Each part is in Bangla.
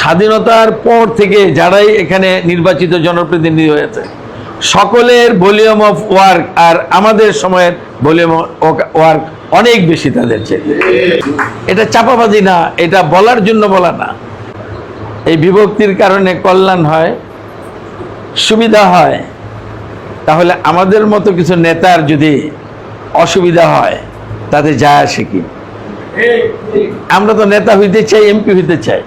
স্বাধীনতার পর থেকে যারাই এখানে নির্বাচিত জনপ্রতিনিধি হয়েছে, সকলের ভলিউম অফ ওয়ার্ক আর আমাদের সময়ের ভলিউম ওয়ার্ক অনেক বেশি তাদের চেয়ে। এটা চাপাবাজি না, এটা বলার জন্য বলা না। এই বিভক্তির কারণে কল্যাণ হয়, সুবিধা হয়। তাহলে আমাদের মতো কিছু নেতার যদি অসুবিধা হয়, তাতে যায় আসে কি? আমরা তো নেতা হইতে চাই, এমপি হইতে চাই।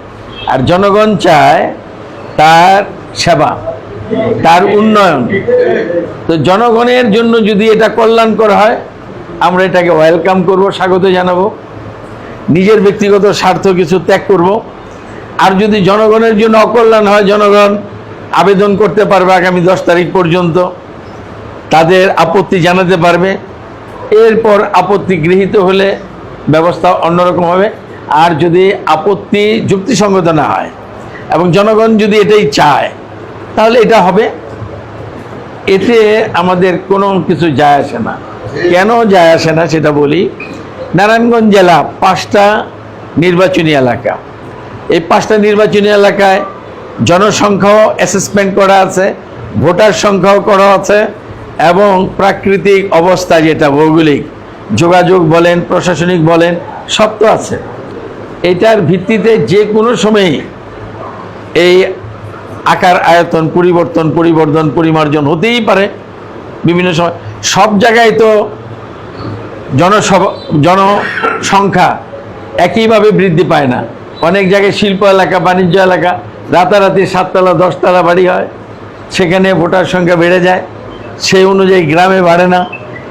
আর জনগণ চায় তার সেবা, তার উন্নয়ন। তো জনগণের জন্য যদি এটা কল্যাণকর হয়, আমরা এটাকে ওয়েলকাম করব, স্বাগত জানাব। নিজের ব্যক্তিগত স্বার্থ কিছু ত্যাগ করব। আর যদি জনগণের জন্য অকল্যাণ হয়, জনগণ আবেদন করতে পারবে আগামী দশ তারিখ পর্যন্ত। তাদের আপত্তি জানাতে পারবে। এরপর আপত্তি গৃহীত হলে ব্যবস্থা অন্যরকম হবে। আর যদি আপত্তি যুক্তিসঙ্গত না হয় এবং জনগণ যদি এটাই চায়, তাহলে এটা হবে। এতে আমাদের কোনো কিছু যায় আসে না। কেন যায় আসে না সেটা বলি, নারায়ণগঞ্জ জেলা পাঁচটা নির্বাচনী এলাকা। এই পাঁচটা নির্বাচনী এলাকায় জনসংখ্যাও অ্যাসেসমেন্ট করা আছে, ভোটার সংখ্যাও করা আছে এবং প্রাকৃতিক অবস্থা যেটা, ভৌগোলিক, যোগাযোগ বলেন, প্রশাসনিক বলেন, সব তো আছে। এটার ভিত্তিতে যে কোনো সময়ে এই আকার, আয়তন, পরিবর্তন পরিবর্তন পরিমার্জন হতেই পারে। বিভিন্ন সময় সব জায়গায় তো জনসভা, জনসংখ্যা একইভাবে বৃদ্ধি পায় না। অনেক জায়গায় শিল্প এলাকা, বাণিজ্য এলাকা, রাতারাতি সাততলা, দশতলা বাড়ি হয়, সেখানে ভোটার সংখ্যা বেড়ে যায়, সেই অনুযায়ী গ্রামে বাড়ে না।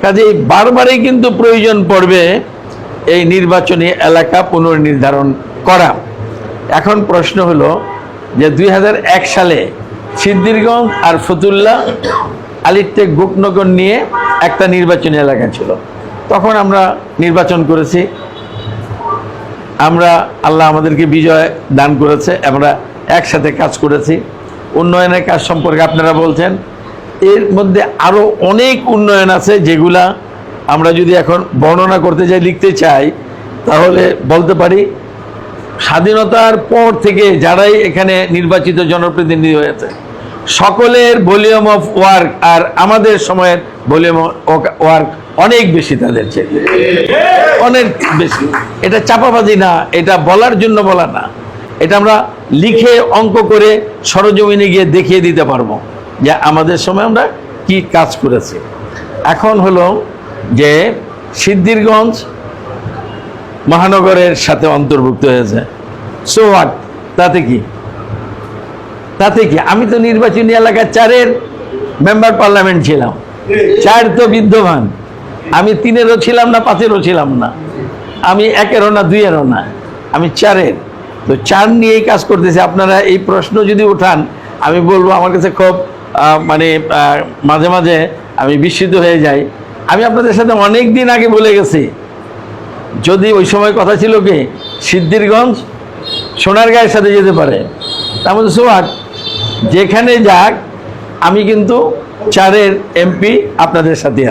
কাজেই বারবারই কিন্তু প্রয়োজন পড়বে এই নির্বাচনী এলাকা পুনর্নির্ধারণ করা। এখন প্রশ্ন হলো যে দুই হাজার এক সালে সিদ্দিরগঞ্জ আর ফতুল্লা আলিটেক গোপনগর নিয়ে একটা নির্বাচনী এলাকা ছিল। তখন আমরা নির্বাচন করেছি। আমরা আল্লাহ আমাদেরকে বিজয় দান করেছে, আমরা একসাথে কাজ করেছি। উন্নয়নের কাজ সম্পর্কে আপনারা বলছেন। এর মধ্যে আরও অনেক উন্নয়ন আছে যেগুলা আমরা যদি এখন বর্ণনা করতে যাই, লিখতে চাই, তাহলে বলতে পারি, স্বাধীনতার পর থেকে যারাই এখানে নির্বাচিত জনপ্রতিনিধি হয়েছে, সকলের ভলিউম অফ ওয়ার্ক আর আমাদের সময়ের ভলিউম ওয়ার্ক অনেক বেশি তাদের চেয়ে। অনেক বেশি। এটা চাপাবাজি না, এটা বলার জন্য বলা না। এটা আমরা লিখে অঙ্ক করে সরজমিনে গিয়ে দেখিয়ে দিতে পারব যে আমাদের সময় আমরা কি কাজ করেছি। এখন হলো যে সিদ্ধিরগঞ্জ মহানগরের সাথে অন্তর্ভুক্ত হয়েছে। সো হোয়াট তাতে কি? তাতে কি? আমি তো নির্বাচনী এলাকার চারের মেম্বার পার্লামেন্ট ছিলাম। চার তো বিদ্যমান। আমি তিনেরও ছিলাম না, পাঁচেরও ছিলাম না। আমি একেরও না, দুইয়েরও না। আমি চারের। তো চার নিয়েই কাজ করতেছি। আপনারা এই প্রশ্ন যদি উঠান, আমি বলব আমার কাছে খুব মানে মাঝে মাঝে আমি বিস্মিত হয়ে যাই। আমি আপনাদের সাথে অনেক দিন আগে বলে গেছি। যদি ওই সময় কথা ছিল কি? সিদ্ধিরগঞ্জ সোনারগাঁয়ের সাথে যেতে পারে। তার মধ্যে সোহাগ, যেখানে যাক, আমি কিন্তু চারের এমপি আপনাদের সাথে।